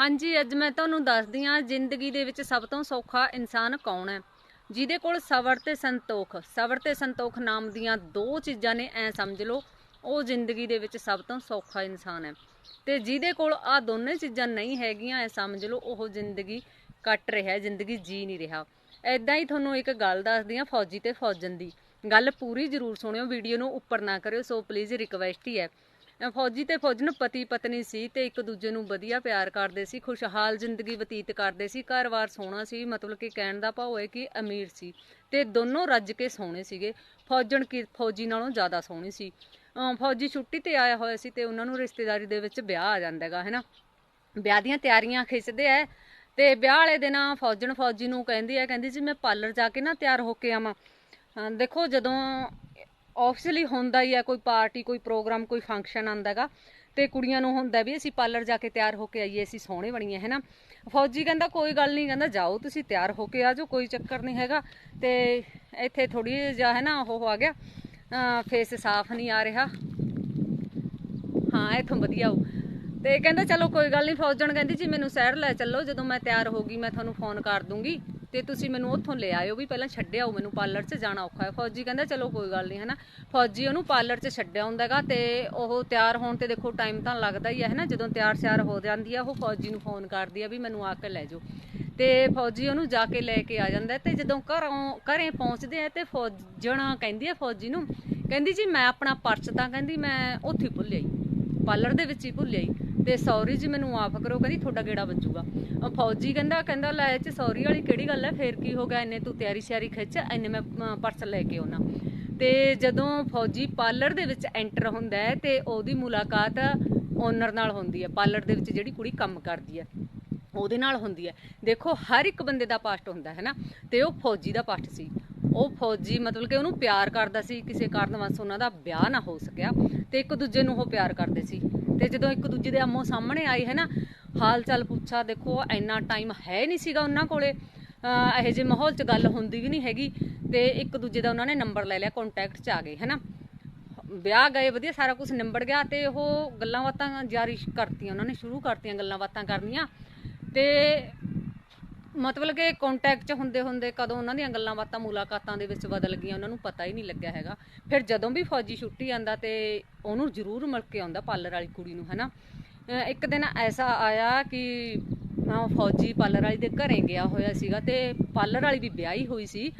ਹਾਂਜੀ, ਅੱਜ ਮੈਂ ਤੁਹਾਨੂੰ ਦੱਸਦੀ ਹਾਂ ਜ਼ਿੰਦਗੀ ਦੇ ਵਿੱਚ ਸਭ ਤੋਂ ਸੌਖਾ ਇਨਸਾਨ ਕੌਣ ਹੈ। ਜਿਹਦੇ ਕੋਲ ਸਬਰ ਤੇ ਸੰਤੋਖ, ਸਬਰ ਤੇ ਸੰਤੋਖ ਨਾਮ ਦੀਆਂ ਦੋ ਚੀਜ਼ਾਂ ਨੇ, ਐ ਸਮਝ ਲਓ, ਉਹ ਜ਼ਿੰਦਗੀ ਦੇ ਵਿੱਚ ਸਭ ਤੋਂ ਸੌਖਾ ਇਨਸਾਨ ਹੈ। ਤੇ ਜਿਹਦੇ ਕੋਲ ਆ ਦੋਨੇ ਚੀਜ਼ਾਂ ਨਹੀਂ ਹੈਗੀਆਂ, ਐ ਸਮਝ ਲਓ, ਉਹ ਜ਼ਿੰਦਗੀ ਕੱਟ ਰਿਹਾ ਹੈ ਜ਼ਿੰਦਗੀ ਜੀ ਨਹੀਂ ਰਿਹਾ। ਐਦਾਂ ਹੀ ਤੁਹਾਨੂੰ ਇੱਕ ਗੱਲ ਦੱਸਦੀ ਹਾਂ, ਫੌਜੀ ਤੇ ਫੌਜਨ ਦੀ। ਗੱਲ ਪੂਰੀ ਜ਼ਰੂਰ ਸੁਣਿਓ, ਵੀਡੀਓ ਨੂੰ ਉੱਪਰ ਨਾ ਕਰਿਓ, ਸੋ ਪਲੀਜ਼ ਰਿਕਵੈਸਟ ਹੀ ਹੈ। ਫੌਜੀ ਤੇ ਫੌਜਨ ਪਤੀ ਪਤਨੀ ਸੀ ਤੇ ਇੱਕ ਦੂਜੇ ਨੂੰ ਵਧੀਆ ਪਿਆਰ ਕਰਦੇ ਸੀ, ਖੁਸ਼ਹਾਲ ਜ਼ਿੰਦਗੀ ਬਤੀਤ ਕਰਦੇ ਸੀ। ਘਰ-ਬਾਰ ਸੋਹਣਾ ਸੀ, ਮਤਲਬ ਕਿ ਕਹਿਣ ਦਾ ਭਾਵ ਹੈ ਕਿ ਅਮੀਰ ਸੀ ਤੇ ਦੋਨੋਂ ਰੱਜ ਕੇ ਸੋਹਣੇ ਸੀਗੇ। ਫੌਜਣ ਕੀ, ਫੌਜੀ ਨਾਲੋਂ ਜ਼ਿਆਦਾ ਸੋਹਣੀ ਸੀ। ਫੌਜੀ ਛੁੱਟੀ ਤੇ ਆਇਆ ਹੋਇਆ ਸੀ ਤੇ ਉਹਨਾਂ ਨੂੰ ਰਿਸ਼ਤੇਦਾਰੀ ਦੇ ਵਿੱਚ ਵਿਆਹ ਆ ਜਾਂਦਾ ਹੈਗਾ ਹੈਨਾ ਵਿਆਹ ਦੀਆਂ ਤਿਆਰੀਆਂ ਖਿੱਚਦੇ ਐ ਤੇ ਵਿਆਹ ਵਾਲੇ ਦਿਨ ਫੌਜਣ ਫੌਜੀ ਨੂੰ ਕਹਿੰਦੀ ਐ, ਕਹਿੰਦੀ ਜੀ ਮੈਂ ਪਾਰਲਰ ਜਾ ਕੇ ਨਾ ਤਿਆਰ ਹੋ ਕੇ ਆਵਾਂ। ਦੇਖੋ ਜਦੋਂ ਆਫੀਸ਼ੀਅਲੀ ਹੁੰਦਾ ਹੀ ਆ, ਕੋਈ ਪਾਰਟੀ ਕੋਈ ਪ੍ਰੋਗਰਾਮ ਕੋਈ ਫੰਕਸ਼ਨ ਆਂਦਾਗਾ ਤੇ ਕੁੜੀਆਂ ਨੂੰ ਹੁੰਦਾ ਵੀ ਅਸੀਂ ਪਾਰਲਰ ਜਾ ਕੇ ਤਿਆਰ ਹੋ ਕੇ ਆਈਏ, ਅਸੀਂ ਸੋਹਣੇ ਬਣੀਏ ਹੈਨਾ ਫੌਜੀ ਕਹਿੰਦਾ, ਕੋਈ ਗੱਲ ਨਹੀਂ, ਕਹਿੰਦਾ, ਜਾਓ ਤੁਸੀਂ ਤਿਆਰ ਹੋ ਕੇ ਆ ਜਾਓ, ਕੋਈ ਚੱਕਰ ਨਹੀਂ ਹੈਗਾ। ਤੇ ਇੱਥੇ ਥੋੜੀ ਜਿਹਾ, ਹੈ ਨਾ, ਉਹ ਆ ਗਿਆ। ਫੇਸ ਸਾਫ਼ ਨਹੀਂ ਆ ਰਿਹਾ। ਹਾਂ, ਇੱਥੋਂ ਵਧੀਆ ਹੋ। ਤੇ ਕਹਿੰਦਾ, ਚਲੋ, ਕੋਈ ਗੱਲ ਨਹੀਂ, ਫੌਜਣ ਕਹਿੰਦੀ, ਜੀ ਮੈਨੂੰ ਸ਼ਹਿਰ ਲੈ ਚੱਲੋ, ਜਦੋਂ ਮੈਂ ਤਿਆਰ ਹੋ ਗਈ, ਮੈਂ ਤੁਹਾਨੂੰ ਫੋਨ ਕਰ ਦੂੰਗੀ। ਤੇ ਤੁਸੀਂ ਮੈਨੂੰ ਉੱਥੋਂ ਲੈ ਆਇਓ, ਵੀ ਪਹਿਲਾਂ ਛੱਡਿਆ ਆਓ ਮੈਨੂੰ ਪਾਰਲਰ 'ਚ ਜਾਣਾ ਔਖਾ ਹੈ। ਫੌਜੀ ਕਹਿੰਦਾ, ਚਲੋ ਕੋਈ ਗੱਲ ਨਹੀਂ, ਹਨਾ। ਫੌਜੀ ਉਹਨੂੰ ਪਾਰਲਰ 'ਚ ਛੱਡਿਆ ਹੁੰਦਾਗਾ ਤੇ ਉਹ ਤਿਆਰ ਹੋਣ ਤੇ ਦੇਖੋ ਟਾਈਮ ਤਾਂ ਲੱਗਦਾ ਹੀ ਹੈ, ਹਨਾ। ਜਦੋਂ ਤਿਆਰ ਸ਼ਿਆਰ ਹੋ ਜਾਂਦੀ ਆ, ਉਹ ਫੌਜੀ ਨੂੰ ਫੋਨ ਕਰਦੀ ਆ ਵੀ ਮੈਨੂੰ ਆ ਕੇ ਲੈ ਜਾਓ। ਤੇ ਫੌਜੀ ਉਹਨੂੰ ਜਾ ਕੇ ਲੈ ਕੇ ਆ ਜਾਂਦਾ ਹੈ ਤੇ ਜਦੋਂ ਘਰੋਂ, ਘਰੇ ਪਹੁੰਚਦੇ ਆ ਤੇ ਫੌਜਣਾ ਕਹਿੰਦੀ ਆ ਫੌਜੀ ਨੂੰ, ਕਹਿੰਦੀ ਜੀ ਮੈਂ ਆਪਣਾ ਪਰਸ ਤਾਂ, ਕਹਿੰਦੀ ਮੈਂ ਉੱਥੇ ਹੀ ਭੁੱਲ ਆਈ। ਪਾਰਲਰ ਦੇ ਵਿੱਚ ਹੀ ਭੁੱਲ ਆਈ। ਤੇ ਸੌਰੀ ਜੀ, ਮੈਨੂੰ ਮਾਫ ਕਰੋ। ਕਹਿੰਦੀ, ਤੁਹਾਡਾ ਗੇੜਾ ਵੱਜੂਗਾ। ਫੌਜੀ ਕਹਿੰਦਾ ਕਹਿੰਦਾ, ਲੈ, ਇਹ ਚ ਸੌਰੀ ਵਾਲੀ ਕਿਹੜੀ ਗੱਲ ਹੈ? ਫੇਰ ਕੀ ਹੋ ਗਿਆ? ਇੰਨੇ ਤੂੰ ਤਿਆਰੀ ਸ਼ਿਆਰੀ ਖਿੱਚ, ਇੰਨੇ ਮੈਂ ਪਰਸਲ ਲੈ ਕੇ ਆਉਣਾ ਤੇ ਜਦੋਂ ਫੌਜੀ ਪਾਰਲਰ ਦੇ ਵਿੱਚ ਐਂਟਰ ਹੁੰਦਾ ਹੈ, ਤੇ ਉਹਦੀ ਮੁਲਾਕਾਤ ਓਨਰ ਨਾਲ ਹੁੰਦੀ ਹੈ। ਪਾਰਲਰ ਦੇ ਵਿੱਚ ਜਿਹੜੀ ਕੁੜੀ ਕੰਮ ਕਰਦੀ ਹੈ, ਉਹਦੇ ਨਾਲ ਹੁੰਦੀ ਹੈ। ਦੇਖੋ, ਹਰ ਇੱਕ ਬੰਦੇ ਦਾ ਪਾਸਟ ਹੁੰਦਾ, ਹੈ ਨਾ? ਤੇ ਉਹ ਫੌਜੀ ਦਾ ਪਾਸਟ ਸੀ। ਉਹ ਫੌਜੀ ਮਤਲਬ ਕਿ ਉਹਨੂੰ ਪਿਆਰ ਕਰਦਾ ਸੀ, ਕਿਸੇ ਕਾਰਨ ਵਸ ਉਹਨਾਂ ਦਾ ਵਿਆਹ ਨਾ ਹੋ ਸਕਿਆ, ਤੇ ਇੱਕ ਦੂਜੇ ਨੂੰ ਉਹ ਪਿਆਰ ਕਰਦੇ ਸੀ। ਤੇ ਜਦੋਂ ਇੱਕ ਦੂਜੇ ਦੇ ਆਮੋ ਸਾਹਮਣੇ ਆਏ ਹੈ ਨਾ ਹਾਲ ਚਾਲ ਪੁੱਛਾ, ਦੇਖੋ, ਇੰਨਾ ਟਾਈਮ ਹੈ ਨਹੀਂ ਸੀਗਾ ਉਹਨਾਂ ਕੋਲੇ। ਇਹੋ ਜਿਹੇ ਮਾਹੌਲ 'ਚ ਗੱਲ ਹੁੰਦੀ ਵੀ ਨਹੀਂ ਹੈਗੀ ਤੇ ਇੱਕ ਦੂਜੇ ਦਾ ਉਹਨਾਂ ਨੇ ਨੰਬਰ ਲੈ ਲਿਆ ਕੰਟੈਕਟ 'ਚ ਆ ਗਏ ਹੈ ਨਾ ਵਿਆਹ ਗਏ, ਵਧੀਆ ਸਾਰਾ ਕੁਝ ਨਿਬੜ ਗਿਆ ਤੇ ਉਹ ਗੱਲਾਂ ਬਾਤਾਂ ਜਾਰੀ ਕਰਤੀਆਂ, ਉਹਨਾਂ ਨੇ ਸ਼ੁਰੂ ਕਰਤੀਆਂ ਗੱਲਾਂ ਬਾਤਾਂ ਕਰਨੀਆਂ। ਤੇ ਮਤਲਬ ਕਿ ਕੰਟੈਕਟ 'ਚ ਹੁੰਦੇ ਹੁੰਦੇ ਕਦੋਂ ਉਹਨਾਂ ਦੀਆਂ ਗੱਲਾਂ ਬਾਤਾਂ ਮੁਲਾਕਾਤਾਂ ਦੇ ਵਿੱਚ ਬਦਲ ਗਈਆਂ, ਉਹਨਾਂ ਨੂੰ ਪਤਾ ਹੀ ਨਹੀਂ ਲੱਗਿਆ ਹੈਗਾ। ਫਿਰ ਜਦੋਂ ਵੀ ਫੌਜੀ ਛੁੱਟੀ ਆਂਦਾ ਤੇ ਉਹਨੂੰ ਜ਼ਰੂਰ ਮਿਲ ਕੇ ਆਉਂਦਾ ਪਾਰਲਰ ਵਾਲੀ ਕੁੜੀ ਨੂੰ, ਹਨਾ? ਅਹ ਇੱਕ ਦਿਨ ਐਸਾ ਆਇਆ ਕਿ ਫੌਜੀ ਪਾਰਲਰ ਵਾਲੀ ਦੇ ਘਰੇ ਗਿਆ ਹੋਇਆ ਸੀਗਾ ਤੇ ਪਾਰਲਰ ਵਾਲੀ ਵੀ ਵਿਆਹੀ ਹੋਈ ਸੀ।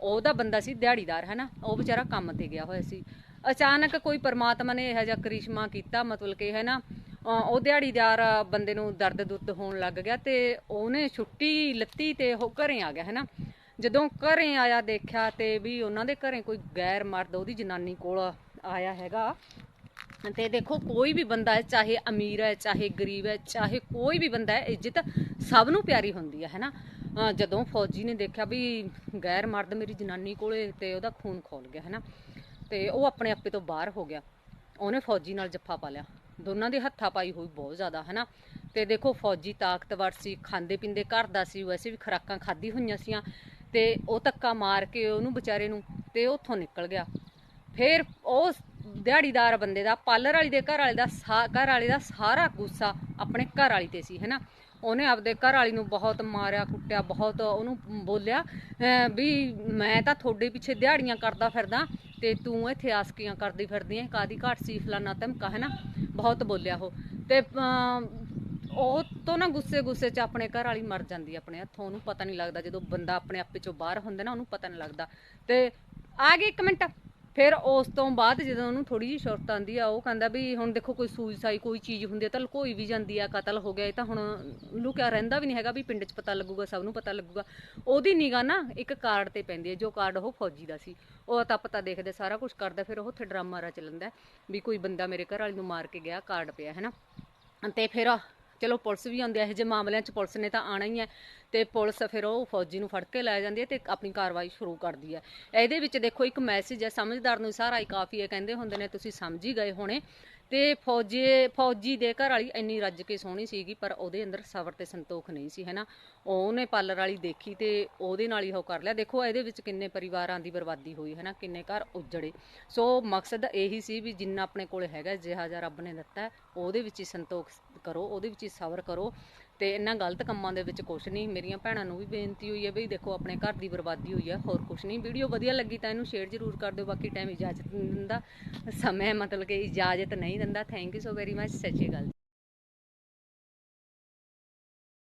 ਉਹਦਾ ਬੰਦਾ ਸੀ ਦਿਹਾੜੀਦਾਰ ਹੈ ਨਾ ਉਹ ਵਿਚਾਰਾ ਕੰਮ ਤੇ ਗਿਆ ਹੋਇਆ ਸੀ। ਅਚਾਨਕ ਕੋਈ ਪਰਮਾਤਮਾ ਨੇ ਇਹੋ ਜਿਹਾ ਕਰਿਸ਼ਮਾ ਕੀਤਾ, ਮਤਲਬ ਕਿ ਹੈ ਨਾ ਉਹ ਦਿਹਾੜੀਦਾਰ ਬੰਦੇ ਨੂੰ ਦਰਦ ਦੁਰਦ ਹੋਣ ਲੱਗ ਗਿਆ ਤੇ ਉਹਨੇ ਛੁੱਟੀ ਲੱਤੀ ਤੇ ਉਹ ਘਰੇ ਆ ਗਿਆ ਹੈ ਨਾ ਜਦੋਂ ਘਰੇ ਆਇਆ ਦੇਖਿਆ ਤੇ ਵੀ ਉਹਨਾਂ ਦੇ ਘਰੇ ਕੋਈ ਗੈਰ ਮਰਦ ਉਹਦੀ ਜਨਾਨੀ ਕੋਲ ਆਇਆ ਹੈਗਾ। ਤੇ ਦੇਖੋ, ਕੋਈ ਵੀ ਬੰਦਾ ਹੈ, ਚਾਹੇ ਅਮੀਰ ਹੈ, ਚਾਹੇ ਗਰੀਬ ਹੈ, ਚਾਹੇ ਕੋਈ ਵੀ ਬੰਦਾ ਹੈ, ਇੱਜ਼ਤ ਸਭ ਨੂੰ ਪਿਆਰੀ ਹੁੰਦੀ ਹੈ, ਹੈਨਾ? ਅਹ ਜਦੋਂ ਫੌਜੀ ਨੇ ਦੇਖਿਆ ਵੀ ਗੈਰ ਮਰਦ ਮੇਰੀ ਜਨਾਨੀ ਕੋਲੇ ਤੇ ਉਹਦਾ ਖੂਨ ਖੋਲ ਗਿਆ, ਹੈਨਾ? ਤੇ ਉਹ ਆਪਣੇ ਆਪੇ ਤੋਂ ਬਾਹਰ ਹੋ ਗਿਆ। ਉਹਨੇ ਫੌਜੀ ਨਾਲ ਜੱਫਾ ਪਾ ਲਿਆ। ਦੋਨਾਂ ਦੇ ਹੱਥਾਂ ਪਾਈ ਹੋਈ ਬਹੁਤ ਜ਼ਿਆਦਾ, ਹੈਨਾ? ਤੇ ਦੇਖੋ, ਫੌਜੀ ਤਾਕਤਵਰ ਸੀ ਖਾਂਦੇ ਪੀਂਦੇ ਘਰ ਦਾ ਸੀ, ਵੈਸੇ ਵੀ ਖੁਰਾਕਾਂ ਖਾਦੀ ਹੋਈਆਂ ਸੀਆਂ। ਤੇ ਉਹ ਧੱਕਾ ਮਾਰ ਕੇ ਉਹਨੂੰ ਵਿਚਾਰੇ ਨੂੰ ਤੇ ਉੱਥੋਂ ਨਿਕਲ ਗਿਆ। ਫਿਰ ਉਹ ਦਿਹਾੜੀਦਾਰ ਬੰਦੇ ਦਾ, ਪਾਰਲਰ ਵਾਲੀ ਦੇ ਘਰ ਵਾਲੇ ਦਾ ਸਾ- ਘਰ ਵਾਲੇ ਦਾ ਸਾਰਾ ਗੁੱਸਾ ਆਪਣੇ ਘਰ ਵਾਲੀ ਤੇ ਸੀ, ਹੈਨਾ? ਉਹਨੇ ਆਪਦੇ ਘਰ ਵਾਲੀ ਨੂੰ ਬਹੁਤ ਮਾਰਿਆ, ਕੁੱਟਿਆ, ਬਹੁਤ ਉਹਨੂੰ ਬੋਲਿਆ ਵੀ ਮੈਂ ਤਾਂ ਤੁਹਾਡੇ ਪਿੱਛੇ ਦਿਹਾੜੀਆਂ ਕਰਦਾ ਫਿਰਦਾ ਤੇ ਤੂੰ ਇੱਥੇ ਆਸਕੀਆਂ ਕਰਦੀ ਫਿਰਦੀ ਐ ਕਾਦੀ ਘਾਟ ਸੀ ਫਲਾਨਾ ਧਮਕਾ ਹੈ ਨਾ ਬਹੁਤ ਬੋਲਿਆ ਉਹ। ਤੇ ਅਮ, ਉਹ ਤੋਂ ਨਾ ਗੁੱਸੇ ਗੁੱਸੇ 'ਚ ਆਪਣੇ ਘਰ ਵਾਲੀ ਮਰ ਜਾਂਦੀ ਆਪਣੇ ਹੱਥੋਂ। ਉਹਨੂੰ ਪਤਾ ਨਹੀਂ ਲੱਗਦਾ ਜਦੋਂ ਬੰਦਾ ਆਪਣੇ ਆਪੇ 'ਚੋਂ ਬਾਹਰ ਹੁੰਦਾ ਨਾ ਉਹਨੂੰ ਪਤਾ ਨਹੀਂ ਲੱਗਦਾ। ਤੇ ਆ ਗਏ ਇੱਕ ਮਿੰਟ। ਫਿਰ ਉਸ ਤੋਂ ਬਾਅਦ ਜਦੋਂ ਉਹਨੂੰ ਥੋੜੀ ਜਿਹੀ ਸ਼ੁਰਤ ਆਂਦੀ ਆ, ਉਹ ਕਹਿੰਦਾ ਵੀ ਹੁਣ ਦੇਖੋ ਕੋਈ ਸੂਈ ਕੋਈ ਚੀਜ਼ ਹੁੰਦੀ ਹੈ ਤਾਂ ਲੁਕੋਈ ਵੀ ਜਾਂਦੀ ਆ, ਕਤਲ ਹੋ ਗਿਆ, ਇਹ ਤਾਂ ਹੁਣ ਲੁਕਿਆ ਰਹਿੰਦਾ ਵੀ ਨਹੀਂ ਹੈਗਾ ਵੀ ਪਿੰਡ 'ਚ ਪਤਾ ਲੱਗੂਗਾ, ਸਭ ਨੂੰ ਪਤਾ ਲੱਗੂਗਾ। ਉਹਦੀ ਨਿਗਾਹ ਨਾ ਇੱਕ ਕਾਰਡ ਤੇ ਪੈਂਦੀ ਹੈ ਜੋ ਕਾਰਡ ਉਹ ਫੌਜੀ ਦਾ ਸੀ। ਉਹ ਤਾਂ ਪਤਾ ਦੇਖਦਾ, ਸਾਰਾ ਕੁਝ ਕਰਦਾ, ਫਿਰ ਉਹ ਉੱਥੇ ਡਰਾਮਾ ਰਾ ਚੱਲਦਾ ਵੀ ਕੋਈ ਬੰਦਾ ਮੇਰੇ ਘਰ ਵਾਲੀ ਨੂੰ ਮਾਰ ਕੇ ਗਿਆ, ਕਾਰਡ ਪਿਆ, ਹੈ ਨਾ? ਤੇ ਫਿਰ ਚਲੋ ਪੁਲਿਸ ਵੀ ਆਉਂਦੀ ਹੈ ਇਹੋ ਜਿਹੇ ਮਾਮਲਿਆਂ 'ਚ ਪੁਲਿਸ ਨੇ ਤਾਂ ਆਣਾ ਹੀ ਹੈ ਤੇ ਪੁਲਿਸ ਫਿਰ ਉਹ ਫੌਜੀ ਨੂੰ ਫੜ ਕੇ ਲੈ ਜਾਂਦੀ ਹੈ ਤੇ ਆਪਣੀ ਕਾਰਵਾਈ ਸ਼ੁਰੂ ਕਰਦੀ ਹੈ ਇਹਦੇ ਵਿੱਚ ਦੇਖੋ ਇੱਕ ਮੈਸੇਜ ਹੈ ਸਮਝਦਾਰ ਨੂੰ ਸਾਰਾ ਹੀ ਕਾਫੀ ਹੈ ਕਹਿੰਦੇ ਹੁੰਦੇ ਨੇ, ਤੁਸੀਂ ਸਮਝ ਹੀ ਗਏ ਹੋਣੇ। ਤੇ ਫੌਜੀ ਫੌਜੀ ਦੇ ਘਰ ਵਾਲੀ ਇੰਨੀ ਰੱਜ ਕੇ ਸੋਹਣੀ ਸੀਗੀ, ਪਰ ਉਹਦੇ ਅੰਦਰ ਸਬਰ ਤੇ ਸੰਤੋਖ ਨਹੀਂ ਸੀ, ਹੈਨਾ? ਉਹਨੇ ਪਾਰਲਰ ਵਾਲੀ ਦੇਖੀ ਤੇ ਉਹਦੇ ਨਾਲ ਹੀ ਉਹ ਕਰ ਲਿਆ। ਦੇਖੋ, ਇਹਦੇ ਵਿੱਚ ਕਿੰਨੇ ਪਰਿਵਾਰਾਂ ਦੀ ਬਰਬਾਦੀ ਹੋਈ, ਹੈਨਾ? ਕਿੰਨੇ ਘਰ ਉਜੜੇ। ਸੋ ਮਕਸਦ ਇਹੀ ਸੀ ਵੀ ਜਿੰਨਾ ਆਪਣੇ ਕੋਲ ਹੈਗਾ, ਜਿਹਾ ਜਿਹਾ ਰੱਬ ਨੇ ਦਿੱਤਾ, ਉਹਦੇ ਵਿੱਚ ਹੀ ਸੰਤੋਖ ਕਰੋ, ਉਹਦੇ ਵਿੱਚ ਹੀ ਸਬਰ ਕਰੋ। ਤੇ ਇਹਨਾਂ ਗਲਤ ਕੰਮਾਂ ਦੇ ਵਿੱਚ ਕੁਛ ਨਹੀਂ। ਮੇਰੀਆਂ ਭੈਣਾਂ ਨੂੰ ਵੀ ਬੇਨਤੀ ਹੋਈ ਹੈ ਬਈ ਦੇਖੋ, ਆਪਣੇ ਘਰ ਦੀ ਬਰਬਾਦੀ ਹੋਈ ਹੈ, ਹੋਰ ਕੁਛ ਨਹੀਂ। ਵੀਡੀਓ ਵਧੀਆ ਲੱਗੀ ਤਾਂ ਇਹਨੂੰ ਸ਼ੇਅਰ ਜ਼ਰੂਰ ਕਰ ਦਿਓ, ਬਾਕੀ ਟਾਈਮ ਇਜਾਜ਼ਤ ਨਹੀਂ ਦਿੰਦਾ। ਸਮੇਂ ਮਤਲਬ ਕਿ ਇਜਾਜ਼ਤ ਨਹੀਂ ਦਿੰਦਾ। Thank you so very much ਸੱਚੀ ਗੱਲ